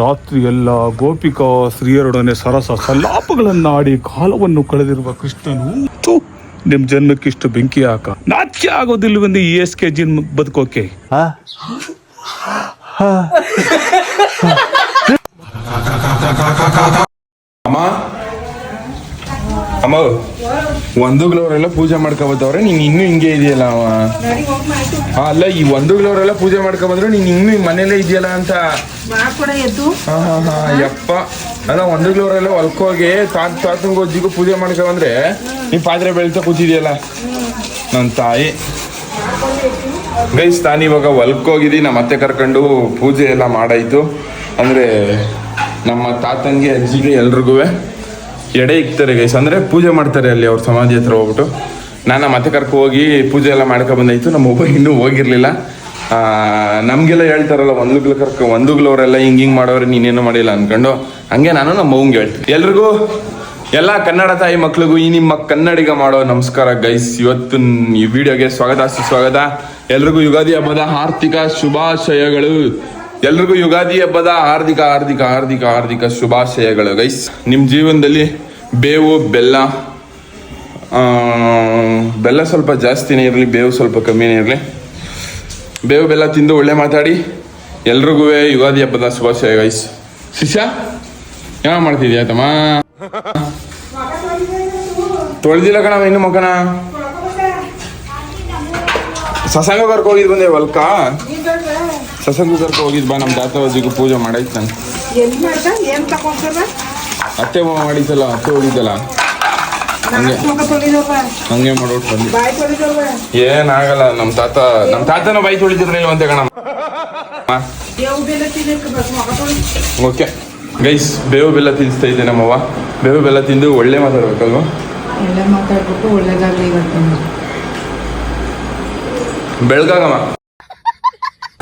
ರಾತ್ರಿ ಎಲ್ಲ ಗೋಪಿಕಾ ಸ್ತ್ರೀಯರೊಡನೆ ಸರಸ ಸಲ್ಲಾಪಗಳನ್ನಾಡಿ ಕಾಲವನ್ನು ಕಳೆದಿರುವ ಕೃಷ್ಣನು ನಿಮ್ಮ ನಿಮ್ ಜನ್ಮಕ್ಕಿಷ್ಟು ಬೆಂಕಿ ಹಾಕ. ನಾಚಿಕೆ ಆಗೋದಿಲ್ವೆಂದು ಈ ಎಸ್ ಕೆ ಜಿನ್ ಬದುಕೋಕೆ? ಅಮ್ಮ? ಅಮ್ಮ? ಒಂದುಗ್ಲವರೆಲ್ಲ ಪೂಜೆ ಮಾಡ್ಕೊಬತ್ತವ್ರೆ ನೀನ್ ಇನ್ನೂ ಹಿಂಗೆ ಇದೆಯಲ್ಲ ಅವ? ಅಲ್ಲ ಈ ಒಂದುಗ್ಲವರೆಲ್ಲ ಪೂಜೆ ಮಾಡ್ಕೊಬಂದ್ರೆ ನೀನ್ ಇನ್ನೂ ಮನೇಲೇ ಇದೆಯಲ್ಲ ಅಂತ. ಯಪ್ಪ. ಅಲ್ಲ ಒಂದುಗ್ಲವರೆಲ್ಲ ಹೊಲ್ಕೋಗಿ ತಾತ ತಾತಂಗ ಅಜ್ಜಿಗೂ ಪೂಜೆ ಮಾಡ್ಕೊಬಂದ್ರೆ ನೀ ಪಾತ್ರೆ ಬೆಳ್ತಾ ಕೂತಿದ್ಯಲ್ಲ? ನನ್ನ ತಾಯಿ. ಗೈಸ್ ನಾನು ಇವಾಗ ಹೊಲ್ಕೋಗಿದ್ದಿ ನಮ್ಮ ಅತ್ತೆ ಕರ್ಕೊಂಡು ಪೂಜೆ ಎಲ್ಲ ಮಾಡಾಯ್ತು. ಅಂದ್ರೆ ನಮ್ಮ ತಾತಂಗೆ ಅಜ್ಜಿಗೆ ಎಲ್ರಿಗೂ ಎಡೆ ಇಕ್ತಾರೆ ಗೈಸ್ ಅಂದ್ರೆ ಪೂಜೆ ಮಾಡ್ತಾರೆ ಅಲ್ಲಿ ಅವ್ರ ಸಮಾಧಿ ಹತ್ರ ಹೋಗ್ಬಿಟ್ಟು. ನಾನು ಮತ್ತೆ ಕರ್ಕೊ ಹೋಗಿ ಪೂಜೆ ಎಲ್ಲ ಮಾಡ್ಕೊ ಬಂದಾಯ್ತು. ನಮ್ಮ ಒಬ್ಬ ಇನ್ನೂ ಹೋಗಿರ್ಲಿಲ್ಲ. ನಮ್ಗೆಲ್ಲ ಹೇಳ್ತಾರಲ್ಲ, ಒಂದುಗ್ಲ ಕರ್ಕ, ಒಂದುಗ್ಲವರೆಲ್ಲ ಹಿಂಗ್ ಹಿಂಗ್ ಮಾಡೋರೆ, ನೀನೇನು ಮಾಡಿಲ್ಲ ಅನ್ಕೊಂಡು. ಹಂಗೆ ನಾನು ನಮ್ಮ ಅವ್ಗೆ ಹೇಳ್ತೀನಿ. ಎಲ್ರಿಗೂ, ಎಲ್ಲ ಕನ್ನಡ ತಾಯಿ ಮಕ್ಳಿಗೂ, ಈ ನಿಮ್ಮ ಕನ್ನಡಿಗ ಮಾಡೋ ನಮಸ್ಕಾರ ಗೈಸ್ ಇವತ್ತು ಈ ವಿಡಿಯೋಗೆ ಸ್ವಾಗತ, ಸುಸ್ವಾಗತ. ಎಲ್ರಿಗೂ ಯುಗಾದಿ ಹಬ್ಬದ ಆರ್ಥಿಕ ಶುಭಾಶಯಗಳು. ಎಲ್ರಿಗೂ ಯುಗಾದಿ ಹಬ್ಬದ ಹಾರ್ದಿಕ ಹಾರ್ದಿಕ ಹಾರ್ದಿಕ ಹಾರ್ದಿಕ ಶುಭಾಶಯಗಳು, ಗೈಸ್. ನಿಮ್ಮ ಜೀವನದಲ್ಲಿ ಬೇವು, ಬೆಲ್ಲ ಬೆಲ್ಲ ಸ್ವಲ್ಪ ಜಾಸ್ತಿನೇ ಇರಲಿ, ಬೇವು ಸ್ವಲ್ಪ ಕಮ್ಮಿನೇ ಇರಲಿ. ಬೇವು, ಬೆಲ್ಲ ತಿಂದು ಒಳ್ಳೆ ಮಾತಾಡಿ. ಎಲ್ರಿಗೂ ಯುಗಾದಿ ಹಬ್ಬದ ಶುಭಾಶಯ, ಗೈಸ್. ಶಿಷ್ಯ ಯಾವ ಮಾಡ್ತಿದ್ಯಾ ತಮ್ಮ? ತೊಳೆದಿಲ್ಲ ಕಣವ ಇನ್ನು ಮಗನ. ಸಸಂಗ ಕರ್ಕೊ ಹೋಗಿದ್ ಬಂದೆ ಹೊಲ್ಕ ಸಸಂಗ ಕರ್ಕ ಹೋಗಿದ್ ಬಾ ನಮ್ಮ ತಾತ ಅಜ್ಜಿಗೂ ಪೂಜೆ ಮಾಡೈತ್ ನಾನು. ಅತ್ತೆ ಮಾವ ಮಾಡಿದ್ದಲ್ಲ ಅತ್ತೆ ಹೋಗಿದ್ದಲ್ಲ. ಹಂಗೆ. ಹಂಗೆ ಮಾಡೋಟ್ ಬಂದಿ ಏನಾಗಲ್ಲ ನಮ್ಮ ತಾತ ನಮ್ಮ ತಾತನ ಬಾಯಿ ತೊಳಿತಿದ್ರೆ ಅಂತ ಕಣ ದೇವ್ ಬೆಲ್ಲ ತಿನ್ನಕ್ಕೆ ಬಸ್ ಮುಖ ತೊಳಿ. ಓಕೆ. ಗೈಸ್ ಬೇವು ಬೆಲ್ಲ ತಿನ್ನಿಸ್ತಾ ಇದ್ದೆ ನಮ್ಮವ್ವ. ಬೇವು ಬೆಲ್ಲ ತಿಂದು ಒಳ್ಳೆ ಮಾತಾಡ್ಬೇಕಲ್ವಾ? ಒಳ್ಳೆ ಮಾತಾಡ್ಬಿಟ್ಟು ಒಳ್ಳೇದಾಗ್ಲಿ ಬೆಳ್ಗಾಗಮ್ಮ.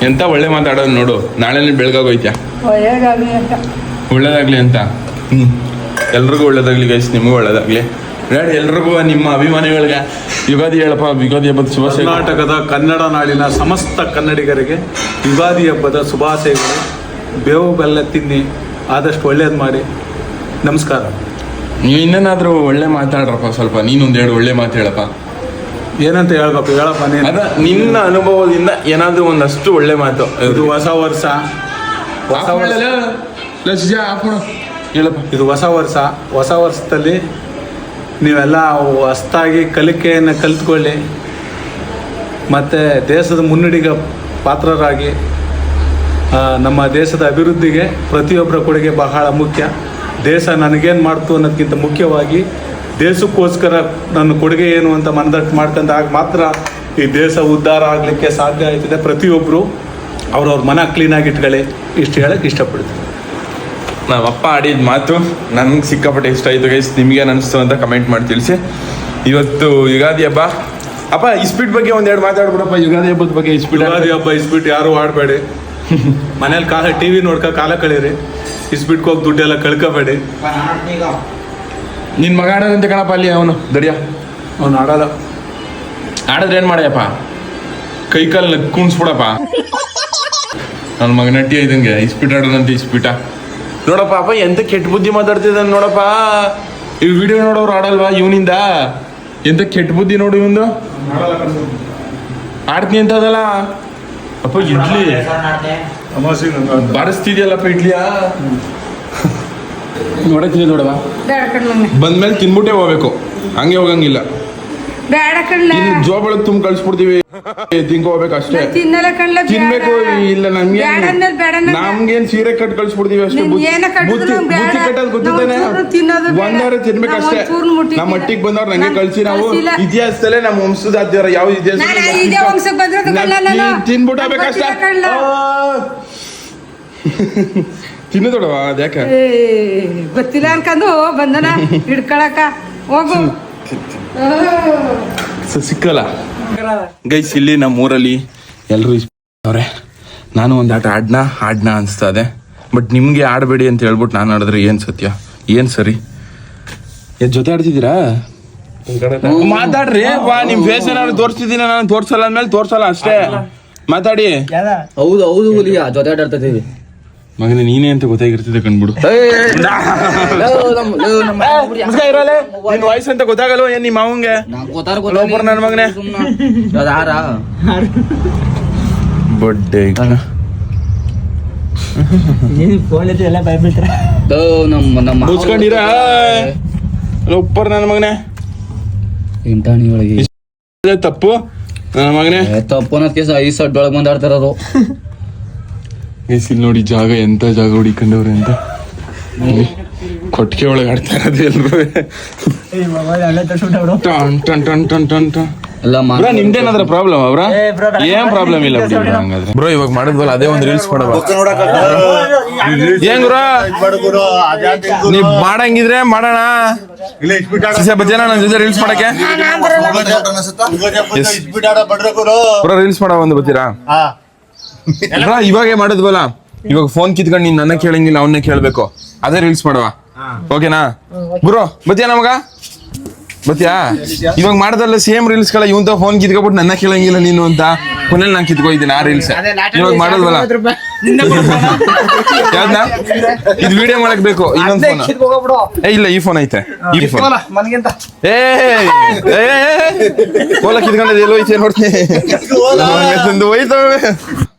ಎಂತ ಒಳ್ಳೆ ಮಾತಾಡೋದು ನೋಡು. ನಾಳೆ ನೀನ್ ಬೆಳಗಾಗೋಯ್ತಾ ಒಳ್ಳೇದಾಗ್ಲಿ ಅಂತ. ಒಳ್ಳೇದಾಗ್ಲಿ ಅಂತ? ಹ್ಮ್. ಎಲ್ರಿಗೂ ಒಳ್ಳೇದಾಗ್ಲಿ ಗೈಸ್ ನಿಮಗೂ ಒಳ್ಳೇದಾಗ್ಲಿ. ನೋಡಿ ಎಲ್ರಿಗೂ ನಿಮ್ಮ ಅಭಿಮಾನಿಗಳಿಗೆ ಯುಗಾದಿ ಹೇಳಪ್ಪ ಯುಗಾದಿ ಹಬ್ಬದ ಶುಭಾಶಯ ಕರ್ನಾಟಕದ ಕನ್ನಡ ನಾಡಿನ ಸಮಸ್ತ ಕನ್ನಡಿಗರಿಗೆ ಯುಗಾದಿ ಹಬ್ಬದ ಶುಭಾಶಯಗಳು. ಬೇವು ಬೆಲ್ಲ ತಿನ್ನಿ ಆದಷ್ಟು ಒಳ್ಳೇದು ಮಾಡಿ. ನಮಸ್ಕಾರ. ನೀವು ಇನ್ನೇನಾದರೂ ಒಳ್ಳೆ ಮಾತಾಡ್ರಪ್ಪ ಸ್ವಲ್ಪ. ನೀನೊಂದು ಎರಡು ಒಳ್ಳೆ ಮಾತು ಹೇಳಪ್ಪ. ಏನಂತ ಹೇಳ್ಬೇಕು? ಹೇಳಪ್ಪ ನೀನು. ಅದ ನಿನ್ನ ಅನುಭವದಿಂದ ಏನಾದ್ರೂ ಒಂದಷ್ಟು ಒಳ್ಳೆ ಮಾತು. ಇದು ಹೊಸ ವರ್ಷ. ಹೊಸ ವರ್ಷ. ಹೇಳಪ್ಪ. ಇದು ಹೊಸ ವರ್ಷ. ಹೊಸ ವರ್ಷದಲ್ಲಿ ನೀವೆಲ್ಲ ಹೊಸ್ತಾಗಿ ಕಲಿಕೆಯನ್ನು ಕಲಿತ್ಕೊಳ್ಳಿ. ಮತ್ತು ದೇಶದ ಮುನ್ನಡಿಗೆ ಪಾತ್ರರಾಗಿ ನಮ್ಮ ದೇಶದ ಅಭಿವೃದ್ಧಿಗೆ ಪ್ರತಿಯೊಬ್ಬರ ಕೊಡುಗೆ ಬಹಳ ಮುಖ್ಯ. ದೇಶ ನನಗೇನು ಮಾಡ್ತು ಅನ್ನೋದಕ್ಕಿಂತ ಮುಖ್ಯವಾಗಿ ದೇಶಕ್ಕೋಸ್ಕರ ನನ್ನ ಕೊಡುಗೆ ಏನು ಅಂತ ಮನದಟ್ಟು ಮಾಡ್ಕೊಂಡಾಗ ಮಾತ್ರ ಈ ದೇಶ ಉದ್ಧಾರ ಆಗಲಿಕ್ಕೆ ಸಾಧ್ಯ ಆಯ್ತದೆ. ಪ್ರತಿಯೊಬ್ಬರು ಅವ್ರವ್ರ ಮನ ಕ್ಲೀನಾಗಿ ಇಟ್ಕೊಳ್ಳಿ. ಇಷ್ಟು ಹೇಳಕ್ಕೆ ಇಷ್ಟಪಡ್ತೀನಿ. ನಮ್ಮಪ್ಪ ಆಡಿದ ಮಾತು ನನಗೆ ಸಿಕ್ಕಾಪಟ್ಟೆ ಇಷ್ಟ ಆಯಿತು ಗೈಸ್ ನಿಮಗೆ ಅನಿಸ್ತು ಅಂತ ಕಮೆಂಟ್ ಮಾಡಿ ತಿಳಿಸಿ. ಇವತ್ತು ಯುಗಾದಿ ಹಬ್ಬ. ಅಪ್ಪ ಇಸ್ಪೀಟ್ ಬಗ್ಗೆ ಒಂದೆರಡು ಮಾತಾಡ್ಬಿಡಪ್ಪ. ಯುಗಾದಿ ಹಬ್ಬದ ಬಗ್ಗೆ ಇಸ್ಪೀಟ್ ಯುಗಾದಿ ಹಬ್ಬ ಇಸ್ಪೀಟ್ ಯಾರು ಆಡಬೇಡಿ. ಮನೇಲಿ ಕಾಲ ಟಿ ವಿ ನೋಡ್ಕ ಕಾಲ ಕಳೀರಿ. ಇಸ್ಪೀಟ್ಗೆ ಹೋಗಿ ದುಡ್ಡೆಲ್ಲ ಕಳ್ಕೊಬೇಡಿ. ನಿನ್ ಮಗ ಆಡೋದಂತೆ ಕಣಪ್ಪ ಅಲ್ಲಿ ಅವನು ದಡಿಯ ಅವನು ಆಡಲ್ಲ. ಆಡಿದ್ರೆ ಏನ್ ಮಾಡ್ಯಪ್ಪ? ಕೈ ಕಾಲು ಕುಣಿಸ್ಬಿಡಪ್ಪ. ನನ್ನ ಮಗ ನಟಿ ಇದಂಗೆ ಇಸ್ಪೀಟ್ ಆಡೋದಂತೆ ಇಸ್ಪೀಟ ನೋಡಪ್ಪ ಅಪ್ಪ ಎಂತ ಕೆಟ್ಟ ಬುದ್ಧಿ ಮಾತಾಡ್ತಿದ್ದಾನೆ ನೋಡಪ್ಪ. ಈ ವಿಡಿಯೋ ನೋಡೋರು ಆಡಲ್ವಾ ಇವನಿಂದ? ಎಂತ ಕೆಟ್ಟ ಬುದ್ಧಿ ನೋಡು ಇವಂದು? ಆಡ್ತೀನಿ ಅಂತ ಅದಲ್ಲ. ಅಪ್ಪ ಇಡ್ಲಿ. ಬಾರಿಸ್ತಿದ್ಯಲ್ಲಪ್ಪ ಇಡ್ಲಿಯಾ? ನೋಡಕ್ಕಿದೆ ನೋಡವ ಬೇಡ ಬಂದ್ಮೇಲೆ ತಿನ್ಬಿಟ್ಟೆ ಹೋಗ್ಬೇಕು. ಹಂಗೆ ಹೋಗಂಗಿಲ್ಲ. ಬೇಡ ಇಲ್ಲಿ ಜೋಬಳಗ್ ತುಂಬ ಕಳ್ಸ್ಬಿಡ್ತೀವಿ. ತಿನ್ಕೊ ಹೋಗ್ಬೇಕು ಅಷ್ಟೇ. ತಿನ್ನಲ್ಲ ಕಣ್ಣ ತಿನ್ಬೇಕು ಇಲ್ಲ ನಮ್ಗೆ ನಮ್ಗೇನ್ ಸೀರೆ ಕಟ್ ಕಳ್ಸ್ಬಿಡ್ತೀವಿ ಅಷ್ಟೇ. ನೀನ್ ಬುತ್ತಿ ಕಟ್ಟೋದು ಗೊತ್ತಿದ್ದಾನೆ. ಒಂದಾರು ತಿನ್ಬೇಕು ಅಷ್ಟೇ. ನಮ್ಮ ಮಟ್ಟಿಗೆ ಬಂದವ್ರು ನಂಗೆ ಕಳ್ಸಿ ನಾವು. ಇತಿಹಾಸದಲ್ಲೇ ನಮ್ಮ ವಂಶದ ಅಧ್ಯರ ಯಾವ ಇತಿಹಾಸ. ತಿನ್ಬಿಟ್ಟು ಗೊತ್ತಿಲ್ಲ ಕಳ್ಳ. ತಿನ್ನದೊಡವ ಅದ್ಯಾಕ ಏ, ಗೊತ್ತಿಲ್ಲ ಅನ್ಕೊಂಡು ಬಂದನ ಹಿಡ್ಕೊಳಕ ಹೋಗು. ಸ- ಸಿಕ್ಕಲ್ಲ. ಗೈಸ್ ಇಲ್ಲಿ ನಮ್ಮ ಊರಲ್ಲಿ ಎಲ್ಲರೂ ಅವ್ರೆ ನಾನು ಒಂದು ಆಟ ಆಡ್ನ? ಆಡ್ನ ಅನಿಸ್ತಾ ಇದೆ ಬಟ್ ನಿಮಗೆ ಆಡಬೇಡಿ ಅಂತ ಹೇಳ್ಬಿಟ್ಟು ನಾನು ಆಡಿದ್ರೆ ಏನು ಸತ್ಯ? ಏನು ಸರಿ? ಏನ್ ಜೊತೆ ಆಡ್ತಿದ್ದೀರಾ? ಮಾತಾಡ್ರಿ. ಬಾ ನಿಮ್ ಫೇಸ್ ಏನಾದ್ರು ತೋರಿಸ್ತಿದ್ದೀನಿ? ನಾನು ತೋರ್ಸಲ್ಲ ಅಂದ್ಮೇಲೆ ತೋರ್ಸಲ್ಲ ಅಷ್ಟೇ. ಮಾತಾಡಿ. ಹೌದು ಹೌದು ಹುಲಿಯ ಜೊತೆ ಆಟಾಡ್ತಾ ಇದೀವಿ ಮಗನೇ ನೀನೇ ಅಂತ ಗೊತ್ತಾಗಿರ್ತದೆ ಕಂಡ್ಬಿಡು ನಿನ್ ವಾಯ್ಸ್ ಅಂತ ಗೊತ್ತಾಗಲ್ವ ಏನ್ ನಿಮ್ಮ ಮಾವಂಗೆ? ಲೋಪರ್ ನನ್ ಮಗನೇ. ಬಡ್ಡೆ ಮುಚ್ಕೊಂಡಿರ ನನ್ನ ಮಗನೇ. ಇಂಟಾಣಿ ಒಳಗೆ. ಅದೇ ತಪ್ಪು. ನನ್ನ ಮಗನೇ. ತಪ್ಪು ಅನ್ನೋದ್ ಕೇಸ ಐದು ಸಡ್ ಒಳಗೆ ಬಂದಾಡ್ತಾರದು. ಗೈಸ್ ಇಲ್ಲಿ ನೋಡಿ ಜಾಗ ಎಂತ ಜಾಗ ಹುಡಿಕೊಂಡವ್ರೆ ಅಂತ. ಕೊಟ್ಟಿಗೆ ಒಳಗೆ ಆಡ್ತಾ ಇರೋದು ಎಲ್ರು. ಟನ್ ಟನ್ ಟನ್ ಟನ್ ಟನ್ ಟನ್. ಎಲ್ಲ ಬ್ರೋ ನಿಮ್ದೇನಾದ್ರ ಪ್ರಾಬ್ಲಮ್ ಅವ್ರ ಏನ್ ಪ್ರಾಬ್ಲಮ್ ಇಲ್ಲ ಬಿಡಿ bro ಹಂಗಾದ್ರೆ. ಬ್ರೋ ಇವಾಗ ಮಾಡಿದ್ವಲ್ಲ ಅದೇ ಒಂದು ರೀಲ್ಸ್ ಏನ್ ಮಾಡಂಗಿದ್ರೆ ಮಾಡೋಣ. ಸಿಸೆ ಬಜ್ಜನ ನನ್ನ ಜೊತೆ ರೀಲ್ಸ್ ಮಾಡಕ್ಕೆ. ಬ್ರೋ ರೀಲ್ಸ್ ಮಾಡೋ ಒಂದು ಬರ್ತೀರಾ? ಬ್ರೋ ಇವಾಗೆ ಮಾಡಿದ್ವಲ್ಲ ಇವಾಗ ಫೋನ್ ಕಿತ್ಕೊಂಡು ನೀನ್ ನನ್ನ ಕೇಳಂಗಿಲ್ಲ ಅವನ್ನೇ ಕೇಳ್ಬೇಕು ಅದೇ ರೀಲ್ಸ್ ಮಾಡುವ ಓಕೆನಾ ಗುರು ಬತ್ತಿಯಾ ನಮಗ ಬತ್ತಿಯಾ ಇವಾಗ ಮಾಡದಲ್ಲ ಸೇಮ್ ರೀಲ್ಸ್ಗಳ ಇವಂತ ಫೋನ್ ಕಿತ್ಕೊಬಿಟ್ಟು ನನ್ನ ಕೇಳಂಗಿಲ್ಲ ನೀನು ಅಂತ ಕೊನೆಯಲ್ಲಿ ನಾನು ಕಿತ್ಕೊಯ್ತೀನಿ ಆ ರೀಲ್ಸ್ ಇವಾಗ ಮಾಡಲ್ವಲ್ಲ ಇದು ವಿಡಿಯೋ ಮಾಡಕ್ ಬೇಕು ಇನ್ನೊಂದ್ ಫೋನ್ ಏ ಇಲ್ಲ ಈ ಫೋನ್ ಐತೆ ಈ ಫೋನ್ ಏ ಏ ಕೋಲ ಕಿತ್ಕೊಂಡಿದ್ದು ಎಲ್ಲೋ ಐತೆ ನೋಡ್ತೀನಿ ತಂದು ಹೋಯ್ತವೆ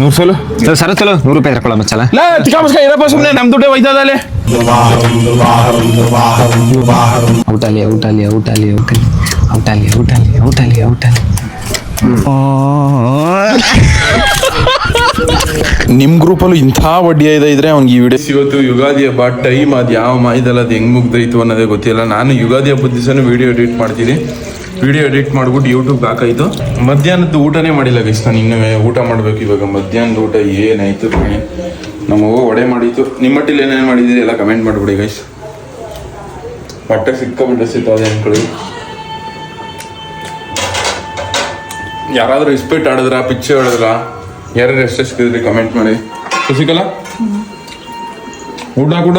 ನೂರು ಸೋಲು? ಸರ ಚಲೋ ನೂರು ರೂಪಾಯಿ ತಗೊಳ ಮಚ್ಚಲ. ಲೇ ಚಿಕ್ಕ ಇರಪ್ಪ ಸುಮ್ಮನೆ ನಮ್ಮ ದುಡ್ಡೇ ಒಯ್ತದ ಅಲ್ಲಿ ಔಟಾಲಿ ಔಟಾಲಿ ಔಟಾಲಿ ಔಟಾಲಿ ಔಟಾಲಿ ಔಟಾಲಿ ಔಟಾಲಿ ಔಟಾಲಿ ನಿಮ್ ಗ್ರೂಪಲ್ಲೂ ಇಂಥ ಬಡ್ಡಿ ಇದೆ ಇದ್ರೆ ಅವ್ನಿಗೆ ಈ ವಿಡಿಯೋ ಇವತ್ತು ಯುಗಾದಿ ಹಬ್ಬ ಟೈಮ್ ಅದು ಯಾವ ಮಾಹಿದಲ್ಲ ಅದು ಹೆಂಗ್ ಮುಗ್ದೈತು ಅನ್ನೋದೇ ಗೊತ್ತಿಲ್ಲ. ನಾನು ಯುಗಾದಿ ಹಬ್ಬದ ದಿವಸನೂ ವಿಡಿಯೋ ಎಡಿಟ್ ಮಾಡ್ತೀನಿ. ವಿಡಿಯೋ ಎಡಿಟ್ ಮಾಡ್ಬಿಟ್ಟು ಯೂಟ್ಯೂಬ್ ಹಾಕಾಯ್ತು. ಮಧ್ಯಾಹ್ನದ ಊಟನೇ ಮಾಡಿಲ್ಲ ಗೈಸ್ ನಾನು, ಇನ್ನೂ ಊಟ ಮಾಡ್ಬೇಕು ಇವಾಗ. ಮಧ್ಯಾಹ್ನದ ಊಟ ಏನಾಯ್ತು ನಮ್ಮ ಒಡೆ ವಡೆ ಮಾಡಿತ್ತು. ನಿಮ್ಮ ಮಟ್ಟಿಲಿ ಏನೇನು ಮಾಡಿದ್ದೀರಿ ಎಲ್ಲ ಕಮೆಂಟ್ ಮಾಡ್ಬಿಡಿ ಗೈಸ್ ಬಟ್ಟೆ ಸಿಕ್ಕಾಬಿಟ್ಟೆ ಅದೇ ಅನ್ಕೊಳ್ಳಿ ಯಾರಾದ್ರೂ ಇಸ್ಪೆಟ್ ಆಡಿದ್ರ, ಪಿಚ್ಚೆ ಆಡಿದ್ರ? ಯಾರ್ಯಾರು ಎಷ್ಟು ಸಿಕ್ಕಿದ್ರಿ ಕಮೆಂಟ್ ಮಾಡಿ. ಶಶಿಕಲಾ ಊಟ ಕೂಡ.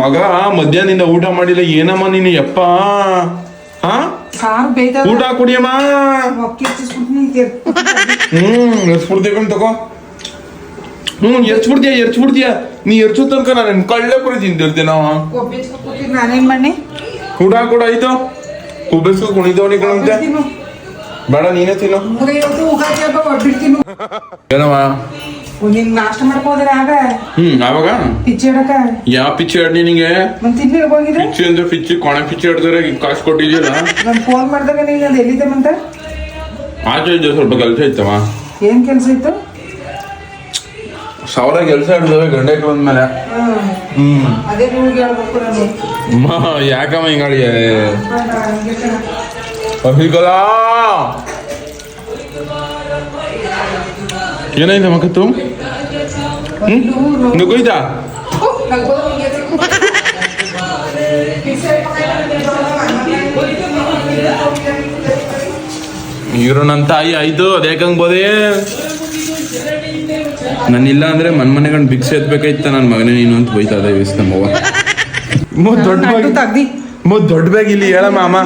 ಮಗ ಮಧ್ಯಾಹ್ನದಿಂದ ಊಟ ಮಾಡಿಲ್ಲ. ಏನಮ್ಮ ನೀನು, ಯಪ್ಪ? ಊಟ ಕುಡಿಯಮ್ಮ. ಹ್ಮ್ ಎರ್ಸ್ಬಿಡ್ತೀಯ ಕಣ್ ತಗೋ. ಹ್ಮ್ ಎರ್ಚ್ಬಿಡ್ತೀಯ ಎರ್ಚ್ಬಿಡ್ತೀಯ ನೀ ಎರ್ಚು ತನಕ ನಾನು ಕಳ್ಳೆ ಪುರಿ ತಿಂತಿರ್ತೀನ ಕೊಬ್ಬಿಸ್ಕೊತೀನಿ ನಾನೇನ್ ಮಾಡಿ ಊಟ ಕೂಡ ಆಯ್ತು. ಕುಬ್ಬೆಸ್ಕು ಕುಣಿದವನಿ ಕಣಂತೆ ತಿನ್ನು ಬೇಡ ನೀನೇ ತಿನ್ನು. ಏನಮ್ಮ? ನೀನ್ ನಾಷ್ಟ ಮಾಡ್ಕೋದ್ರೆ ಆಗ? ಹ್ಮ್ ಆವಾಗ? ಪಿಚ್ಚೆ ಇಡಕ ಯಾವ ಪಿಚ್ಚೆ ಆಡ್ ನಿನಗೆ ಮತ್ ತಿನ್ನಿ ಹೋಗಿದ್ರೆ ಪಿಚ್ಚಿ ಅಂದ್ರೆ ಪಿಚ್ಚಿ ಕೊಣ ಪಿಚ್ಚಿ ಆಡ್ತಾರೆ ಕಾಸು ಕೊಟ್ಟಿದ್ಯಲ್ಲ? ನಾನು ಫೋನ್ ಮಾಡಿದಾಗ ನೀನು ಅದು ಎಲ್ಲಿದೆ ಮಂತ ಆಚೆ ಇದ್ದೆ ಸ್ವಲ್ಪ ಕೆಲಸ ಇತ್ತಮ್ಮ ಏನ್ ಕೆಲ್ಸ ಇತ್ತು? ಸಾವಿರ ಕೆಲಸ ಹಿಡ್ದವೆ ಗಂಡಕ್ಕೆ ಬಂದ್ಮೇಲೆ. ಹ್ಮ್. ಅದೇ ನೀವು ಹೇಳ್ಬೇಕು ನಾನು. ಯಾಕಮ್ಮ ಹಿಂಗಾಡಿ ಬೇಡ, ಹಂಗೆ ಕಣ. ಏನಾಯ್ತು ಮಕ್ಕತ್ತು ತಿನ್ನು. ಪಿಚ್ಚೆ ಇವ್ರು ನನ್ನ ತಾಯಿ ಆಯ್ತು ಅದ್ಯಾಕಂಗ್ ಬೋದೆ? ನಾನಿಲ್ಲ ಅಂದ್ರೆ ಮನ್ ಮನೆಗಂಡ್ ಭಿಕ್ಷೆ ಎತ್ಬೇಕಾಯ್ತ ನನ್ನ ಮಗನೇ ನೀನು ಅಂತ ಬೈತಾ ನಮ್ಮವ್ವ. ಮೋ ದೊಡ್ಡ ಬ್ಯಾಗ್ ಮೋ ದೊಡ್ಡ ಬ್ಯಾಗ್ ಇಲ್ಲಿ ಹೇಳಮ್ಮ ಅಮ್ಮ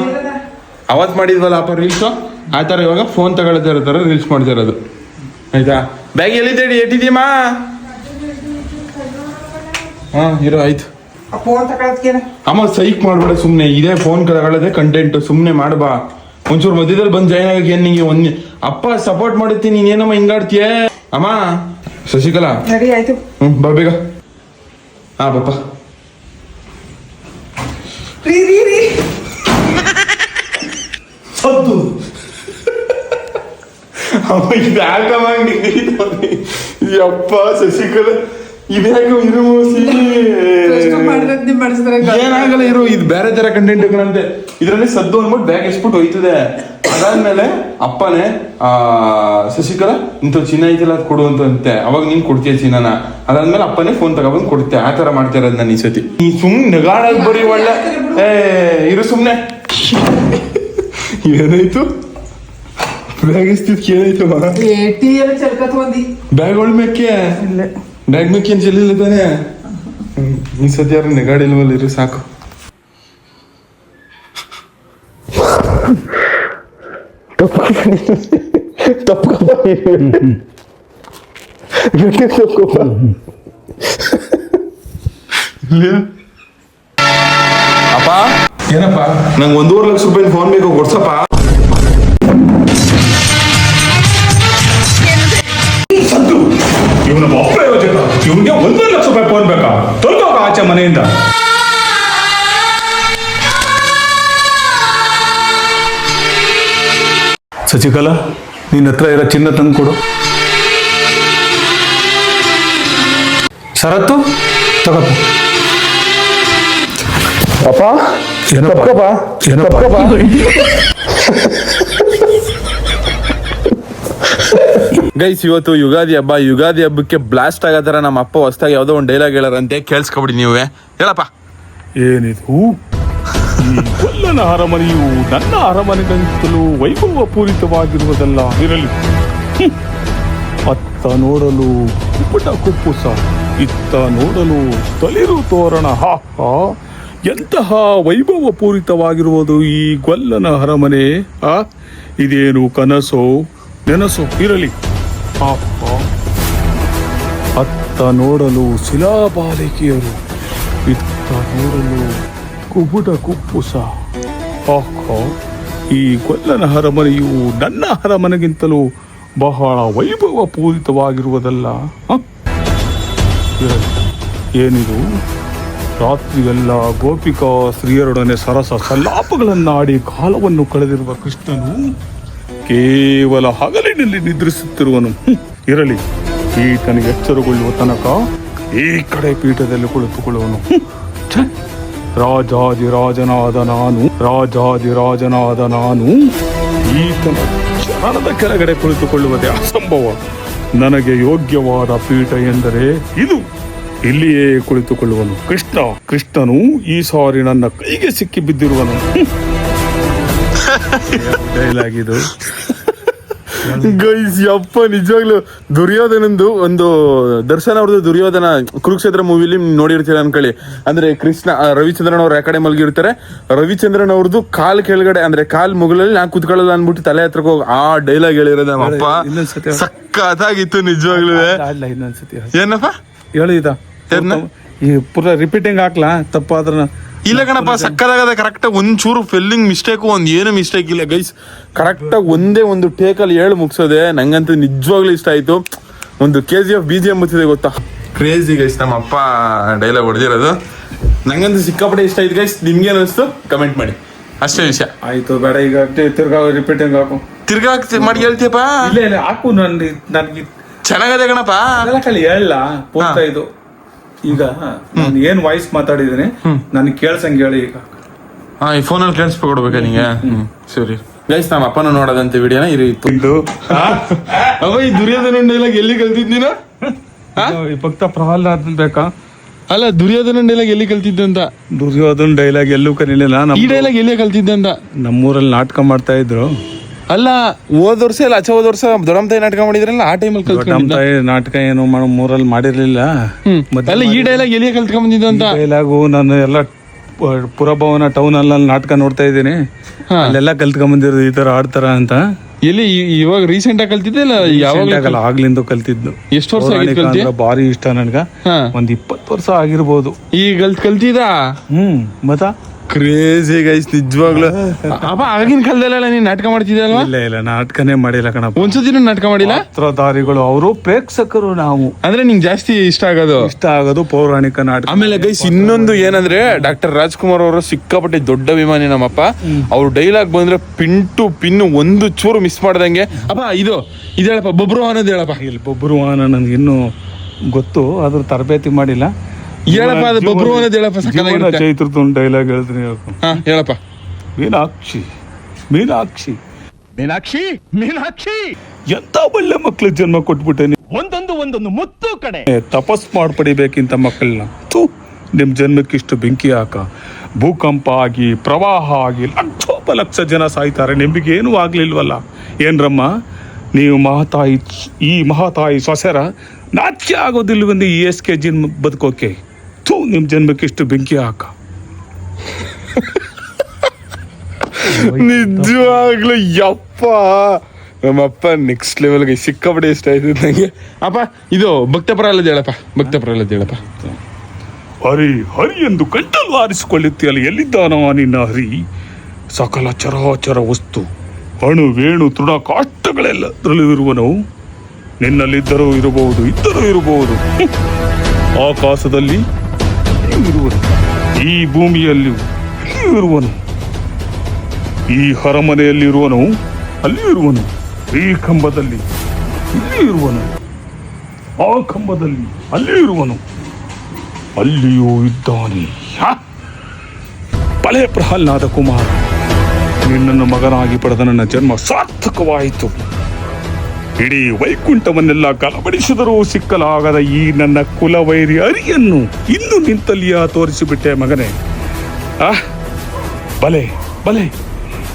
ಅವತ್ ಮಾಡಿದ್ವಲ್ಲ ಅಪ್ಪ ರೀಲ್ಸು ಆ ಥರ ಇವಾಗ ಫೋನ್ ತಗೊಳ್ತಾ ಇರೋ ಥರ ರೀಲ್ಸ್ ಮಾಡ್ತಾ ಇರೋದು. ಆಯ್ತಾ? ಬ್ಯಾಗ್ ಎಲ್ಲಿದ್ದೇಳಿ ಎಟ್ಟಿದ್ಯಮ್ಮ ಹಾ ಇರೋ ಆಯ್ತು. ಆ ಫೋನ್ ತಗೊಳತ್ಕೇನ ಅಮ್ಮ ಸೈಕ್ ಮಾಡ್ಬೇಡ ಸುಮ್ಮನೆ ಇದೇ ಫೋನ್ ತಗೊಳ್ಳೋದೇ ಕಂಟೆಂಟ್ ಸುಮ್ಮನೆ ಮಾಡ್ಬಾ ಒಂಚೂರು ಮಧ್ಯದಲ್ಲಿ ಬಂದು ಜಾಯ್ನ್ ಆಗಕ್ಕೆ ಏನ್ ನಿಂಗೆ ಒಂದ್ ಅಪ್ಪ ಸಪೋರ್ಟ್ ಮಾಡುತ್ತೀನಿ ನೀನೇನಮ್ಮ ಹಿಂಗಾಡ್ತೀಯ? ಅಮ್ಮ ಶಶಿಕಲಾ? ರೆಡಿ ಆಯ್ತು. ಹ್ಮ್ ಬಾ ಬೇಗ. ಹಾ ಪಾಪ ರೀ ರೀ ರೀ ಮಾಡಿ. ಇದು ಯಪ್ಪ ಶಶಿಕಲಾ ಇದ್ಯಾಕೆ ಇರು ಏನಾಗಲ್ಲ ಇರು ಇದು ಬೇರೆ ತರ ಕಂಟೆಂಟ್ ಅಂತೆ ಇದರಲ್ಲಿ ಸದ್ದು ಅಂದ್ಬಿಟ್ಟು ಬ್ಯಾಗ್ ಎಸ್ಬಿಟ್ಟು ಹೋಯ್ತದೆ. ಅದಾದ್ಮೇಲೆ ಅಪ್ಪನೇ ಆ ಶಶಿಕಲ ಇಂತ ಚಿನ್ನ ಐತಿಲ್ಲ ಅದ್ ಕೊಡು ಅಂತ ಅಂತೆ ಅವಾಗ ನೀನ್ ಕೊಡ್ತೀಯ ಚಿನ್ನನ? ಅದಾದ್ಮೇಲೆ ಅಪ್ಪನೇ ಫೋನ್ ತಗೊಬಂದು ಕೊಡ್ತೆ ಆ ತರ ಮಾಡ್ತಾ ಇರೋದು ನಾನು ಈ ಸತಿ. ನೀ ಸುಮ್ನೆ ನಗಾಡಕ್ ಬರೀ ಒಳ್ಳೆ ಏ ಇರು ಸುಮ್ನೆ. ಏನಾಯ್ತು? ಬ್ಯಾಗ್ ಚಲ್ಕತ್ ಬಂದಿ. ಬ್ಯಾಗ್ ಒಳ್ ಮೆಕ್ಕೆ ಬ್ಯಾಗ್ ಮೆಕ್ಕೆ ಏನ್ ಚೆಲ್ಲಿಲ್ಲ ತಾನೆ? ಹ್ಮ್, ಈ ಸತಿ ಯಾರು ನೆಗಾಡಿಲ್ವಲ್ಲ ಇರು ಸಾಕು. ಅಪ್ಪ? ಏನಪ್ಪ? ನಂಗೆ ಒಂದೂವರೆ ಲಕ್ಷ ರೂಪಾಯಿ ಫೋನ್ ಬೇಕು ಕೊಡ್ಸಪ್ಪ. ಇವನ ಅಪ್ರಯೋಜಕ ಇವನಿಗೆ ಒಂದೊಂದು ಲಕ್ಷ ರೂಪಾಯಿ ಫೋನ್ ಬೇಕಾ? ತೊಲ್ಕೋಕ ಆಚೆ ಮನೆಯಿಂದ. ಸಚಿಕಲಾ ನಿನ್ನ ಹತ್ರ ಇರೋ ಚಿನ್ನ ತಂದು ಕೊಡು. ಶರತ್ತು ತಗಪ್ಪ. ಅಪ್ಪ ಏನಪ್ಪ? ಏನಪ್ಪ? ಗೈಸ್ ಇವತ್ತು ಯುಗಾದಿ ಹಬ್ಬ. ಯುಗಾದಿ ಹಬ್ಬಕ್ಕೆ ಬ್ಲಾಸ್ಟ್ ಆಗೋ ಥರ ನಮ್ಮ ಅಪ್ಪ ಹೊಸ್ದಾಗಿ ಯಾವುದೋ ಒಂದು ಡೈಲಾಗ್ ಹೇಳಾರಂತೆ. ಕೇಳಿಸ್ಕೊಬಿಡಿ ನೀವೇ. ಹೇಳಪ್ಪ. ಏನಿದು? ಕೊಲ್ಲನ ಅರಮನೆಯು ನನ್ನ ಅರಮನೆಗಂತಲೂ ವೈಭವ ಪೂರಿತವಾಗಿರುವುದಲ್ಲ ಇರಲಿ. ಅತ್ತ ನೋಡಲು ಕುಪ್ಪಟ ಕುಪ್ಪುಸ, ಇತ್ತ ನೋಡಲು ತಲಿರು ತೋರಣ. ಹಾ ಎಂತಹ ವೈಭವ ಪೂರಿತವಾಗಿರುವುದು ಈ ಗೊಲ್ಲನ ಅರಮನೆ? ಆ? ಇದೇನು ಕನಸೋ ನೆನಸೋ? ಇರಲಿ. ಅತ್ತ ನೋಡಲು ಶಿಲಾಬಾಲಿಕೆಯರು, ಇತ್ತ ನೋಡಲು ಕುಬುಟ ಕುಪ್ಪುಸ. ಈ ಕೊಲ್ಲನ ಅರಮನೆಯು ನನ್ನ ಅರಮನೆಗಿಂತಲೂ ಬಹಳ ವೈಭವ ಪೂರಿತವಾಗಿರುವುದಲ್ಲ. ಏನಿದು? ರಾತ್ರಿಯೆಲ್ಲ ಗೋಪಿಕಾ ಸ್ತ್ರೀಯರೊಡನೆ ಸರಸ ಸಲ್ಲಾಪಗಳನ್ನಾಡಿ ಕಾಲವನ್ನು ಕಳೆದಿರುವ ಕೃಷ್ಣನು ಕೇವಲ ಹಗಲಿನಲ್ಲಿ ನಿದ್ರಿಸುತ್ತಿರುವನು. ಇರಲಿ, ಈತನಿಗೆ ಎಚ್ಚರಗೊಳ್ಳುವ ತನಕ ಈ ಕಡೆ ಪೀಠದಲ್ಲಿ ಕುಳಿತುಕೊಳ್ಳುವನು. ರಾಜಾದಿರಾಜನಾದ ನಾನು ರಾಜಾದಿರಾಜನಾದ ನಾನು, ಈತನ ಚರಣದ ಕೆಳಗಡೆ ಕುಳಿತುಕೊಳ್ಳುವುದೇ ಅಸಂಭವ. ನನಗೆ ಯೋಗ್ಯವಾದ ಪೀಠ ಎಂದರೆ ಇದು. ಇಲ್ಲಿಯೇ ಕುಳಿತುಕೊಳ್ಳುವನು. ಕೃಷ್ಣ, ಕೃಷ್ಣನು ಈ ಸಾರಿ ನನ್ನ ಕೈಗೆ ಸಿಕ್ಕಿ ಬಿದ್ದಿರುವನು. ಡೈಲಾಗ್ ಇದು ಗೈಸ್ ಯಪ್ಪ ನಿಜವಾಗ್ಲು ದುರ್ಯೋಧನಂದು ಒಂದು ದರ್ಶನ್ ಅವ್ರದ್ದು ದುರ್ಯೋಧನ ಕುರುಕ್ಷೇತ್ರ ಮೂವಿಲಿ ನೋಡಿರ್ತೀರ ಅನ್ಕೊಳ್ಳಿ. ಅಂದ್ರೆ ಕೃಷ್ಣ ರವಿಚಂದ್ರನ್ ಅವ್ರ ಆ ಕಡೆ ಮಲಗಿರ್ತಾರೆ. ರವಿಚಂದ್ರನ್ ಅವ್ರದ್ದು ಕಾಲ್ ಕೆಳಗಡೆ ಅಂದ್ರೆ ಕಾಲ್ ಮುಗಲಲ್ಲಿ ನಾ ಕುತ್ಕೊಳ್ಳಲ್ಲ ಅನ್ಬಿಟ್ಟು ತಲೆ ಹತ್ರಕ್ಕೆ ಹೋಗಿ ಆ ಡೈಲಾಗ್ ಹೇಳಿರೋದು ನಮ್ಮಪ್ಪ. ಸಕ್ಕತ್ತಾಗಿತ್ತು ನಿಜವಾಗ್ಲೂ. ಏನಪ್ಪ? ಹೇಳಿದ? ಈ ಪುರ ರಿಪೀಟಿಂಗ್ ಹಾಕ್ಲಾ? ತಪ್ಪಾದ್ರ ಇಲ್ಲ ಕಣಪ್ಪ ಸಕ್ಕದಾಗದ ಕರೆಕ್ಟ್ ಒಂದ್ ಚೂರು ಫೆಲ್ಲಿಂಗ್ ಮಿಸ್ಟೇಕ್ ಒಂದ್ ಏನು ಮಿಸ್ಟೇಕ್ ಇಲ್ಲ. ಗೈಸ್ ಕರೆಕ್ಟ್ ಒಂದೇ ಒಂದು ಟೇಕಲ್ಲಿ ಹೇಳಿ ಮುಗಿಸೋದೆ ನಂಗಂತೂ ನಿಜವಾಗ್ಲೂ ಇಷ್ಟ ಆಯ್ತು. ಒಂದು K G F B G M ಮುಚ್ಚಿದೆ ಗೊತ್ತಾ? ಕ್ರೇಜಿ ಗೈಸ್ ನಮ್ಮ ಅಪ್ಪ ಡೈಲಾಗ್ ಹೊಡೆದಿರೋದು. ನಂಗಂತೂ ಸಿಕ್ಕಾಪಟ್ಟೆ ಇಷ್ಟ ಆಯ್ತು ಗೈಸ್ ನಿಮ್ಗೆ ಅನಿಸ್ತು? ಕಮೆಂಟ್ ಮಾಡಿ. ಅಷ್ಟೇ ವಿಷಯ. ಆಯ್ತು ಬೇಡ ಈಗ ತಿರ್ಗಾ ರಿಪೀಟಿಂಗ್ ಹಾಕು? ತಿರ್ಗಾ ಮಾಡಿ ಹೇಳ್ತೀಯಪ್ಪ? ಇಲ್ಲ ಇಲ್ಲ ಹಾಕು ನನ್ ನನ್ಗೆ ಚೆನ್ನಾಗದೆ ಕಣಪ್ಪ. ಅದೆಲ್ಲ ಕಲಿ ಹೇಳ ಇದು. ಈಗ ನಾನು ಏನ್ ವಾಯ್ಸ್ ಮಾತಾಡಿದೀನಿ ನಾನು ಕೇಳ್ಸಂಗ್ ಹೇಳಿ ಈಗ. ಹಾ ಈ ಫೋನಲ್ಲಿ ಕೇಳಿಸ್ಕೊಡ್ಬೇಕಾ ನಿಂಗೆ? ಹ್ಮ್ ಸರಿ. ಗೈಸ್ ನಮ್ಮ ಅಪ್ಪನ ನೋಡೋದಂತ ವಿಡಿಯೋನ ಇರಿ ತುಂಡು ಅವ ಈ ದುರ್ಯೋಧನ ಡೈಲಾಗ್ ಎಲ್ಲಿ ಕಲ್ತಿದ್ ನೀನು? ಈ ಭಕ್ತ ಪ್ರಹ್ಲಾದ್ ಬೇಕಾ? ಅಲ್ಲ ದುರ್ಯೋಧನ ಡೈಲಾಗ್ ಎಲ್ಲಿ ಕಲ್ತಿದ್ದೆ ಅಂತ? ದುರ್ಯೋಧನ್ ಡೈಲಾಗ್ ಎಲ್ಲೂ ಕಲಿಲಿಲ್ಲ. ಈ ನಮ್ಮ ಡೈಲಾಗ್ ಎಲ್ಲಿ ಕಲ್ತಿದ್ದೆ ಅಂತ? ನಮ್ಮೂರಲ್ಲಿ ನಾಟಕ ಮಾಡ್ತಾ ಇದ್ರು. ಅಲ್ಲ ಹೋದ ವರ್ಷ ಇಲ್ಲ ಅಚ್ಚ ಹೋದ ವರ್ಷ ದೊಡ್ಡಮ್ಮ ತಾಯಿ ನಾಟಕ ಮಾಡಿದ್ರಲ್ಲ ಆ ಟೈಮಲ್ಲಿ ನಮ್ಮ ಕಲ್ತ್ಕೊಂಡಿದ್ದ? ತಾಯಿ ನಾಟಕ ಏನು ಮಾಡೋ ಮೂರಲ್ಲಿ ಮಾಡಿರ್ಲಿಲ್ಲ. ಮತ್ತೆ ಅಲ್ಲ ಈ ಡೈಲಾಗ್ ಎಲ್ಲಿ ಕಲ್ತ್ಕೊಂಡ್ ಅಂತ? ಡೈಲಾಗು ನಾನು ಎಲ್ಲ ಪುರಭವನ ಟೌನ್ ಅಲ್ಲಿ ನಾಟಕ ನೋಡ್ತಾ ಇದ್ದೀನಿ. ಅಲ್ಲೆಲ್ಲ ಕಲ್ತ್ಕೊಂಡ್ ಬಂದಿರೋದು ಈ ತರ ಆಡ್ತಾರ ಅಂತ. ಎಲ್ಲಿ ಇವಾಗ ರೀಸೆಂಟ್ ಆಗಿ ಕಲ್ತಿದ್ದೆ ಇಲ್ಲ ಯಾವಾಗ ಆಗ್ಲಿಂದ ಕಲ್ತಿದ್ದು. ಎಷ್ಟು ವರ್ಷ ಆಗಿತ್ತು ಭಾರಿ ಇಷ್ಟ ನನ್ಗ. ಒಂದ್ ಇಪ್ಪತ್ತು ವರ್ಷ ಆಗಿರ್ಬೋದು. ಈ ಕಲ್ತ್ ಕಲ್ತಿದ? ಹ್ಮ್ ಮತ್ತ? ಕ್ರೇಜಿ ಗೈಸ್ ನಿಜವಾಗ್ಲು. ಅಪ್ಪ ಆಗಿನ ಕಾಲದಲ್ಲೆಲ್ಲ ನೀನ್ ನಾಟಕ ಮಾಡ್ತಿದ್ದೆ ಅಲ್ವಾ ಇಲ್ಲ ಇಲ್ಲ ನಾಟಕನೇ ಮಾಡಿಲ್ಲ ಕಣಪ್ಪ. ಒಂದ್ಸತಿನೂ ನಾಟಕ ಮಾಡಿಲ್ಲ? ಪಾತ್ರಧಾರಿಗಳು ಅವರು ಪ್ರೇಕ್ಷಕರು ನಾವು. ಅಂದ್ರೆ ನಿಂಗೆ ಜಾಸ್ತಿ ಇಷ್ಟ ಆಗೋದು? ಇಷ್ಟ ಆಗೋದು ಪೌರಾಣಿಕ ನಾಟಕ. ಆಮೇಲೆ ಗೈಸ್ ಇನ್ನೊಂದು ಏನಂದ್ರೆ ಡಾಕ್ಟರ್ ರಾಜ್ಕುಮಾರ್ ಅವರು ಸಿಕ್ಕಾಪಟ್ಟೆ ದೊಡ್ಡ ಅಭಿಮಾನಿ ನಮ್ಮಪ್ಪ. ಅವ್ರ ಡೈಲಾಗ್ ಬಂದ್ರೆ ಪಿನ್ ಟು ಪಿನ್ ಒಂದು ಚೂರು ಮಿಸ್ ಮಾಡ್ದಂಗೆ. ಅಪ್ಪ ಇದು ಇದೇಳಪ್ಪ ಹೇಳಪ್ಪ ಬೊಬ್ರು ಅನ್ನೋದು ಹೇಳಪ್ಪ. ಇಲ್ಲಿ ಬೊಬ್ಬರು ನನ್ಗೆ ಇನ್ನೂ ಗೊತ್ತು ಅದ್ರ ತರಬೇತಿ ಮಾಡಿಲ್ಲ. ಹೇಳಪ್ಪ ಅದು ಬಬ್ರು ಅನ್ನೋದು ಹೇಳಪ್ಪ. ಜೀವನ ಚೈತ್ರದ್ದು ಡೈಲಾಗ್ ಹೇಳ್ತೀನಿ ಹೇಳ್ಕೊ. ಹಾ ಹೇಳಪ್ಪ. ಮೀನಾಕ್ಷಿ ಮೀನಾಕ್ಷಿ. ಮೀನಾಕ್ಷಿ ಮೀನಾಕ್ಷಿ. ಎಂತ ಒಳ್ಳೆ ಮಕ್ಳು ಜನ್ಮ ಕೊಟ್ಬಿಟ್ಟೆ ನೀ. ಒಂದೊಂದು ಒಂದೊಂದು ಮುತ್ತು ಕಡೆ. ತಪಸ್ ಮಾಡಿ ಪಡಿಬೇಕಿಂತ ಮಕ್ಕಳನ್ನ. ಥೂ ನಿಮ್ಮ ಜನ್ಮಕ್ಕಿಷ್ಟು ಬೆಂಕಿ ಹಾಕ. ಭೂಕಂಪ ಆಗಿ ಪ್ರವಾಹ ಆಗಿ ಲಕ್ಷೋಪಲಕ್ಷ ಜನ ಸಾಯ್ತಾರೆ. ನಿಮಗೇನು ಆಗ್ಲಿಲ್ವಲ್ಲ. ಏನ್ರಮ್ಮ? ನೀವು ಮಹಾತಾಯಿ ಈ ಮಹಾತಾಯಿ ಸೊಸೆರ ನಾಚಿಕೆ ಆಗೋದಿಲ್ವಂದು ಈ ಎಸ್ ಕೆ ಜಿನ್ ಬದುಕೋಕೆ? ಥೂ ನಿಮ್ಮ ಜನ್ಮಕ್ಕಿಷ್ಟು ಬೆಂಕಿ ಹಾಕ. ನಿಜವಾಗ್ಲೂ ಯಪ್ಪ. ನಮ್ಮಪ್ಪ ನೆಕ್ಸ್ಟ್ ಲೆವೆಲ್ಗೆ ಸಿಕ್ಕಾಪಟ್ಟೆ ಇಷ್ಟ ಆಯ್ತು ನಂಗೆ. ಅಪ್ಪ, ಇದು ಭಕ್ತ ಪ್ರಹ್ಲಾದ್ ಹೇಳಪ್ಪ ಭಕ್ತ ಪ್ರಹ್ಲಾದ್ ಹೇಳಪ್ಪ ಹರಿ ಹರಿ ಎಂದು ಕಟ್ಟಲು ಆರಿಸಿಕೊಳ್ಳುತ್ತೀಯಲ್ಲ ಎಲ್ಲಿದ್ದಾನೋ ನಿನ್ನ ಹರಿ? ಸಕಲ ಚರಾಚರ ವಸ್ತು, ಅಣು, ವೇಣು, ತೃಣ ಕಾಷ್ಟಗಳೆಲ್ಲ ಇರುವನು ನಿನ್ನಲ್ಲಿದ್ದರೂ ಇರಬಹುದು, ಇದ್ದರೂ ಇರಬಹುದು. ಆಕಾಶದಲ್ಲಿ ಇರುವನು. ಈ ಭೂಮಿಯಲ್ಲಿ ಇರುವನು. ಈ ಹರಮನೆಯಲ್ಲಿರುವನು ಅಲ್ಲಿ ಇರುವನು. ಈ ಕಂಬದಲ್ಲಿ ಇಲ್ಲಿ ಇರುವನು. ಆ ಕಂಬದಲ್ಲಿ ಅಲ್ಲಿ ಇರುವನು. ಅಲ್ಲಿಯೂ ಇದ್ದಾನೆ. ಪಳೆ ಪ್ರಹ್ಲಾದ ಕುಮಾರ್, ನಿನ್ನನ್ನು ಮಗನಾಗಿ ಪಡೆದ ನನ್ನ ಜನ್ಮ ಸಾರ್ಥಕವಾಯಿತು. ಇಡೀ ವೈಕುಂಠವನ್ನೆಲ್ಲ ಗಲಬಡಿಸಿದರೂ ಸಿಕ್ಕಲಾಗದ ಈ ನನ್ನ ಕುಲವೈರಿ ಅರಿಯನ್ನು ಇನ್ನು ನಿಂತಲ್ಲಿಯ ತೋರಿಸಿಬಿಟ್ಟೆ ಮಗನೇ. ಆ, ಬಲೆ ಬಲೆ.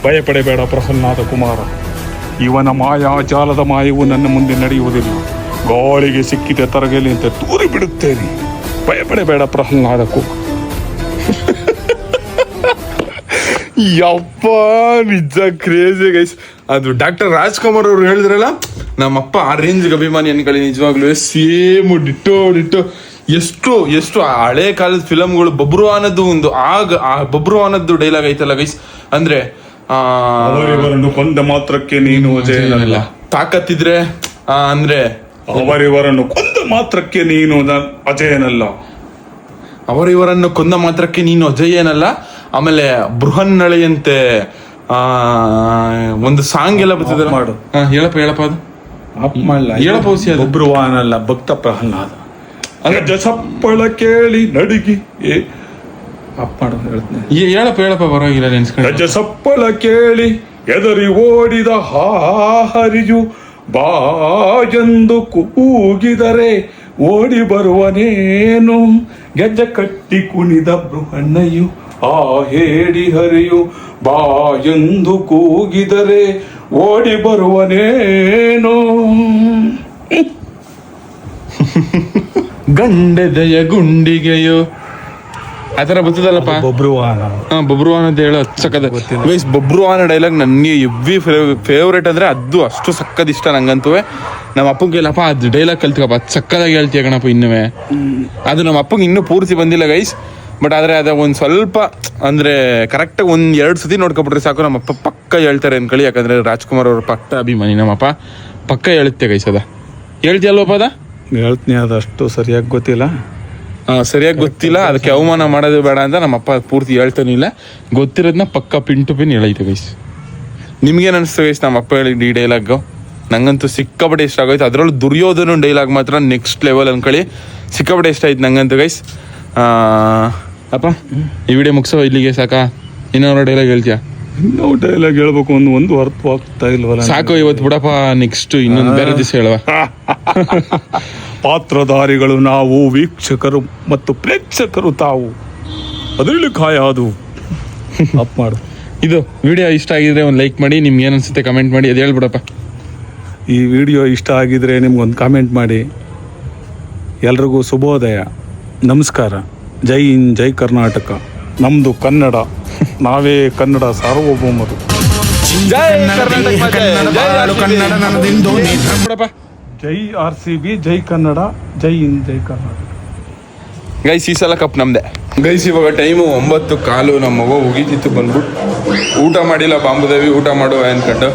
ಭಯಪಡಬೇಡ ಪ್ರಸನ್ನಾದ ಕುಮಾರ. ಇವನ ಮಾಯಾಜಾಲದ ಮಾಯವು ನನ್ನ ಮುಂದೆ ನಡೆಯುವುದಿಲ್ಲ. ಗಾಳಿಗೆ ಸಿಕ್ಕಿದೆ ತರಗಲಿ ಅಂತ ತೂರಿ ಬಿಡುತ್ತೇನೆ. ಭಯಪಡಬೇಡ ಪ್ರಹ್ಲಾದ ಕುಮಾರ ಯಪ್ಪ, ನಿಜ ಕ್ರೇಜಿ ಗೈಸ್ ಅದು ಡಾಕ್ಟರ್ ರಾಜ್ಕುಮಾರ್ ಅವರು ಹೇಳಿದ್ರಲ್ಲ ನಮ್ಮಪ್ಪ ಆ ರೇಂಜ್ಗೆ ಅಭಿಮಾನಿ ಅನ್ಕೊಳ್ಳಿ ನಿಜವಾಗ್ಲೂ ಸೇಮ್ ಡಿಟ್ಟೋ ಡಿಟ್ಟೋ. ಎಷ್ಟು ಎಷ್ಟು ಹಳೆ ಕಾಲದ ಫಿಲಮ್ಗಳು ಬಬ್ರು ಅನ್ನೋದು ಒಂದು ಆಗ ಆ ಬಬ್ರು ಅನ್ನೋದು ಡೈಲಾಗ್ ಐತಲ್ಲ ಗೈಸ್ ಅಂದ್ರೆ ಅವರಿವರನ್ನು ಕೊಂದ ಮಾತ್ರಕ್ಕೆ ನೀನು ಅಜೇಯನಲ್ಲ ತಾಕತ್ತಿದ್ರೆ ಆ, ಅಂದ್ರೆ ಅವರಿವರನ್ನು ಕೊಂದ ಮಾತ್ರಕ್ಕೆ ನೀನು ಅಜಯ್ ಏನಲ್ಲ ಅವರಿವರನ್ನು ಕೊಂದ ಮಾತ್ರಕ್ಕೆ ನೀನು ಅಜಯ್ಯನಲ್ಲ ಆಮೇಲೆ ಬೃಹನ್ನಳೆಯಂತೆ ಆ ಒಂದು ಸಾಂಗ್ ಎಲ್ಲ ಬರ್ತದೆ ಮಾಡು. ಹೇಳಪ್ಪ ಹೇಳಪ್ಪ ಅದು. ಅದು. ಒಬ್ರು ವಾಹನಲ್ಲ ಭಕ್ತ ಪ್ರಹ್ಲಾದ. ಗಜ ಜಸಪ್ಪಳ ಕೇಳಿ ನಡುಗಿ. ಏ ಅಪ್ ಮಾಡು ಹೇಳಪ್ಪ ಹೇಳಪ್ಪ ಪರವಾಗಿಲ್ಲ ನೆನ್ಸ್ಕೊಂಡು ಜಸಪ್ಪಳ ಸಪ್ಪಳ ಕೇಳಿ ಎದರಿ ಓಡಿದ ಹಾಹರಿಯು ಬಾಜೆಂದು ಕೂಗಿದರೆ ಓಡಿ ಬರುವನೇನು? ಗೆಜ್ಜ ಕಟ್ಟಿ ಕುಣಿದ ಬೃಹಣ್ಣಯ್ಯು ಆ ಹೇಡಿ ಹರಿಯು ಬಾ ಎಂದು ಕೂಗಿದರೆ ಓಡಿ ಬರುವನೇನು? ಗಂಡೆದೆಯ ಗುಂಡಿಗೆಯೋ. ಆತರ ಬರ್ತದಲ್ಲಪ್ಪ? ಬಬ್ರುವಾನ. ಹಾ ಬಬ್ರುವಾನ ಅಂತ ಹೇಳೋ ಸಕ್ಕದ ಗೈಸ್ ಬಬ್ರುವಾನ ಡೈಲಾಗ್ ನನಗೆ ಎವ್ವಿ ಫೇವ್ರೇಟ್ ಅಂದ್ರೆ ಅದು ಅಷ್ಟು ಸಕ್ಕದ ಇಷ್ಟ ನಂಗಂತೂ. ನಮ್ಮ ಅಪ್ಪಂಗೆ ಕೇಳಪ್ಪ ಅದು ಡೈಲಾಗ್ ಕಲ್ತ್ಕಪ್ಪ ಅದು ಸಕ್ಕದಾಗಿ ಹೇಳ್ತೀಯ ಕಣಪ್ಪ ಇನ್ನುವೆ. ಅದು ನಮ್ಮ ಅಪ್ಪಂಗೆ ಇನ್ನೂ ಪೂರ್ತಿ ಬಂದಿಲ್ಲ ಗೈಸ್. ಬಟ್ ಆದರೆ ಅದು ಒಂದು ಸ್ವಲ್ಪ ಅಂದರೆ ಕರೆಕ್ಟಾಗಿ ಒಂದು ಎರಡು ಸತಿ ನೋಡ್ಕೊಬಿಟ್ರೆ ಸಾಕು. ನಮ್ಮಪ್ಪ ಪಕ್ಕ ಹೇಳ್ತಾರೆ ಅನ್ಕೊಳ್ಳಿ ಯಾಕಂದರೆ ರಾಜ್ಕುಮಾರ್ ಅವ್ರ ಪಕ್ಕ ಅಭಿಮಾನಿ ನಮ್ಮಪ್ಪ ಪಕ್ಕ ಹೇಳುತ್ತೆ ಗೈಸ್ ಅದ. ಹೇಳ್ತೀಯಲ್ವಪ್ಪ ಅದ? ಹೇಳ್ತೀನಿ ಅದಷ್ಟು ಸರಿಯಾಗಿ ಗೊತ್ತಿಲ್ಲ. ಸರಿಯಾಗಿ ಗೊತ್ತಿಲ್ಲ. ಅದಕ್ಕೆ ಅವಮಾನ ಮಾಡೋದು ಬೇಡ ಅಂತ ನಮ್ಮಪ್ಪ ಪೂರ್ತಿ ಹೇಳ್ತಾನಿಲ್ಲ ಗೊತ್ತಿರೋದನ್ನ ಪಕ್ಕ ಪಿನ್ ಟು ಪಿನ್ ಹೇಳೈತೆ ಗೈಸ್ ನಿಮ್ಗೇನು ಅನಿಸ್ತು ಗೈಸ್ ನಮ್ಮ ಅಪ್ಪ ಹೇಳಿದ ಈ ಡೈಲಾಗು ನಂಗಂತೂ ಸಿಕ್ಕಾಪಟ್ಟೆ ಇಷ್ಟ ಆಗೋಯ್ತು. ಅದರಲ್ಲೂ ದುರ್ಯೋಧನ ಡೈಲಾಗ್ ಮಾತ್ರ ನೆಕ್ಸ್ಟ್ ಲೆವೆಲ್ ಅನ್ಕೊಳ್ಳಿ. ಸಿಕ್ಕಾಪಟ್ಟೆ ಇಷ್ಟ ಆಯ್ತು ನಂಗಂತೂ ಗೈಸ್ ಅಪ್ಪ ಈ ವಿಡಿಯೋ ಮುಗಿಸೋ ಇಲ್ಲಿಗೆ ಸಾಕಾ? ಇನ್ನೊಂದು ಡೈಲಾಗ್ ಹೇಳ್ತೀಯಾ? ಇನ್ನೂ ಡೈಲಾಗ್ ಹೇಳ್ಬೇಕು ಒಂದು ಒಂದು ಅರ್ಥವಾಗ್ತಾ ಇಲ್ವಲ್ಲ ಸಾಕು ಇವತ್ತು ಬಿಡಪ್ಪ ನೆಕ್ಸ್ಟ್ ಇನ್ನೊಂದು ಬೇರೆ ದಿವಸ ಹೇಳುವ. ಪಾತ್ರಧಾರಿಗಳು ನಾವು ವೀಕ್ಷಕರು ಮತ್ತು ಪ್ರೇಕ್ಷಕರು ತಾವು. ಅದರಲ್ಲಿ ಕಾಯ ಅದು. ಅಪ್ ಮಾಡು. ಇದು ವಿಡಿಯೋ ಇಷ್ಟ ಆಗಿದ್ರೆ ಒಂದು ಲೈಕ್ ಮಾಡಿ ನಿಮ್ಗೆ ಏನು ಅನ್ಸುತ್ತೆ ಕಮೆಂಟ್ ಮಾಡಿ ಅದು ಹೇಳ್ಬಿಡಪ್ಪ. ಈ ವಿಡಿಯೋ ಇಷ್ಟ ಆಗಿದ್ರೆ ನಿಮ್ಗೊಂದು ಕಾಮೆಂಟ್ ಮಾಡಿ. ಎಲ್ರಿಗೂ ಶುಭೋದಯ. ನಮಸ್ಕಾರ. ಜೈ ಇನ್ ಜೈ ಕರ್ನಾಟಕ. ನಮ್ಮದು ಕನ್ನಡ. ನಾವೇ ಕನ್ನಡ ಸಾರ್ವಭೌಮರು. ಜೈ ಕರ್ನಾಟಕ ಮಾತೆ, ಜೈ RCB. ಬಿಡಪ್ಪ ಜೈ ಆರ್ ಸಿ ಬಿ ಜೈ ಕನ್ನಡ ಜೈ ಇನ್ ಜೈ ಕರ್ನಾಟಕ. ಗೈಸ್ ಈ ಸಲ ಕಪ್ ನಮ್ದೆ. ಗೈಸ್ ಇವಾಗ ಟೈಮು ಒಂಬತ್ತು ಕಾಲು ನಮ್ಮ ಮಗು ಉಗಿತಿತ್ತು ಬಂದ್ಬಿಟ್ಟು ಊಟ ಮಾಡಿಲ್ಲ ಬಾಂಬುದೇವಿ ಊಟ ಮಾಡುವ ಅನ್ಕೊಂಡು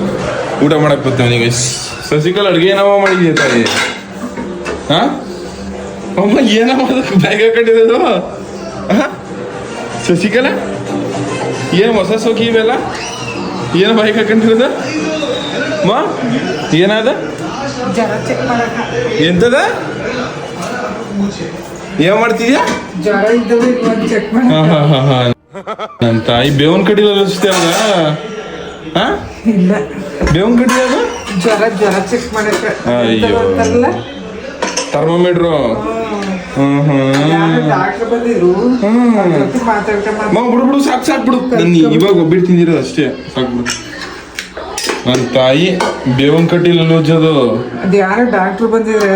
ಊಟ ಮಾಡಕ್ ಬರ್ತೀವಿ ಗೈಸ್. ಸಸಿಕಲ್ ಅಡುಗೆ ಏನವ ಮಾಡಿದ್ಯಾ ತಾಯಿ? ಹಾ? ಅಮ್ಮ ಏನವ ಬ್ಯಾಗ್ ಹಾಕೊಂಡಿರೋದು? ಹಾ? ಸಸಿಕಲ? ಏನು ಹೊಸ ಸೋಕಿ ಇವೆಲ್ಲ? ಏನು ಬೈಕ್ ಹಾಕೊಂಡಿರೋದು? ಮಾ? ಏನಾದ? ಎಂತದ? ಏನ್ ಮಾಡ್ತಿದ್ಯಾ? ನನ್ನ ತಾಯಿ ಬೇವನ್ ಕಡಿಲ ಅನಿಸ್ತೇ ಅಲ್ಲ ಬೇವನ್ ಕಡಿ ಅದ? ಜ್ವರ ಜ್ವರ ಚೆಕ್ ಮಾಡಕ್ಕೆ. ಅಯ್ಯೋ. ಥರ್ಮೋಮೀಟ್ರು ಬಿಡು ಬಿಡು ಸಾಕು ಸಾಕು ಬಿಡು. ನಾನು ಇವಾಗ ಒಬ್ಬಿಟ್ಟು ತಿಂದಿರೋದು ಅಷ್ಟೇ. ಸಾಕು ಬಿಡು. ನನ್ನ ತಾಯಿ ಬೇವನ್ ಕಟ್ಟಿಲ್ಲ ನೋಜೋದು ಅದು ಯಾರೋ ಡಾಕ್ಟರ್ ಬಂದಿದ್ರೆ.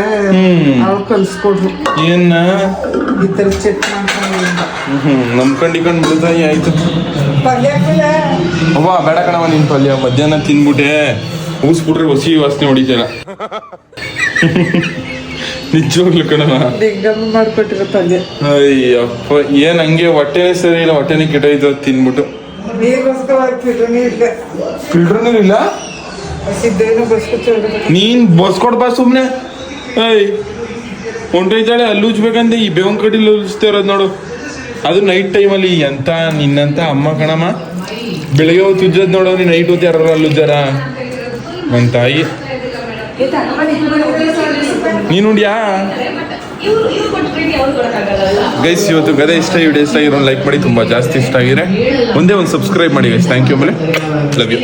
ಅವ್ರು ಕಲ್ಸ್ಕೊಡ್ರು ಏನ? ಈ ತರ ಚೆಕ್ ಮಾಡ್ಕೊಂಡು ಹ್ಮ್ ನಂಬ್ಕೊಂಡಿಕೊಂಡು ಬಿಡುತ್ತಾಯಿ ಆಯ್ತು. ಪಲ್ಯ ಹಾಕಲ್ಲ? ಅವ್ವ ಬೇಡ ಕಣವ ನಿನ್ ಪಲ್ಯ. ಮಧ್ಯಾಹ್ನ ತಿನ್ಬಿಟ್ಟೆ ಊಸ್ಬಿಟ್ರೆ ಹೊಸಿ ವಾಸನೆ ಹೊಡಿತೀರ. ನಿಜವಾಗ್ಲು ಲಿಂಗಮ್ಮ ಮಾಡ್ಕೊಟ್ಟಿರೋ ಪಲ್ಯ ಅಯ್ಯಪ್ಪ ಏನ್ ಹಂಗೆ ಹೊಟ್ಟೆನೇ ಸರಿ ಇಲ್ಲ ಹೊಟ್ಟೆನೇ ಕೆಟ್ಟೋಯ್ತು ತಿನ್ಬಿಟ್ಟು. ಫಿಲ್ಟರ್ನೂ ಇಲ್ಲ? ನೀನ್ ಬಸ್ಕೊಡ್ ಬಾ ಸುಮ್ನೆ. ಏಯ್ ಹೊಂಟೋಯ್ತಾಳೆ ಅಲ್ಲಿ ಉಜ್ಬೇಕಂತ ಈ ಬೇವನ್ ಕಡಿಲಿ ಉಜ್ತಾ ಇರೋದು ನೋಡು. ಅದು ನೈಟ್ ಟೈಮಲ್ಲಿ ಎಂತ ನಿನ್ನಂತ ಅಮ್ಮ ಕಣಮ್ಮ. ಬೆಳಗ್ಗೆ ಹೊತ್ತು ಉಜ್ಜದ್ ನೋಡೋ ನೀನ್ ನೈಟ್ ಹೊತ್ತು ಯಾರು ಅಲ್ಲಿ ಉಜ್ಜಾರ? ನನ್ನ ತಾಯಿ. ನೀನು ನೋಡ್ಯಾ ಗೈಸ್ ಇವತ್ತು ಗದೆ ಇಷ್ಟ ಇವ್ ವಿಡಿಯೋ ಇಷ್ಟ ಆಗಿರೋ ಲೈಕ್ ಮಾಡಿ ತುಂಬಾ ಜಾಸ್ತಿ ಇಷ್ಟ ಆಗಿದೆ ಒಂದೇ ಒಂದು ಸಬ್ಸ್ಕ್ರೈಬ್ ಮಾಡಿ ಗೈಸ್ ಥ್ಯಾಂಕ್ ಯು ಆಮೇಲೆ ಲವ್ ಯು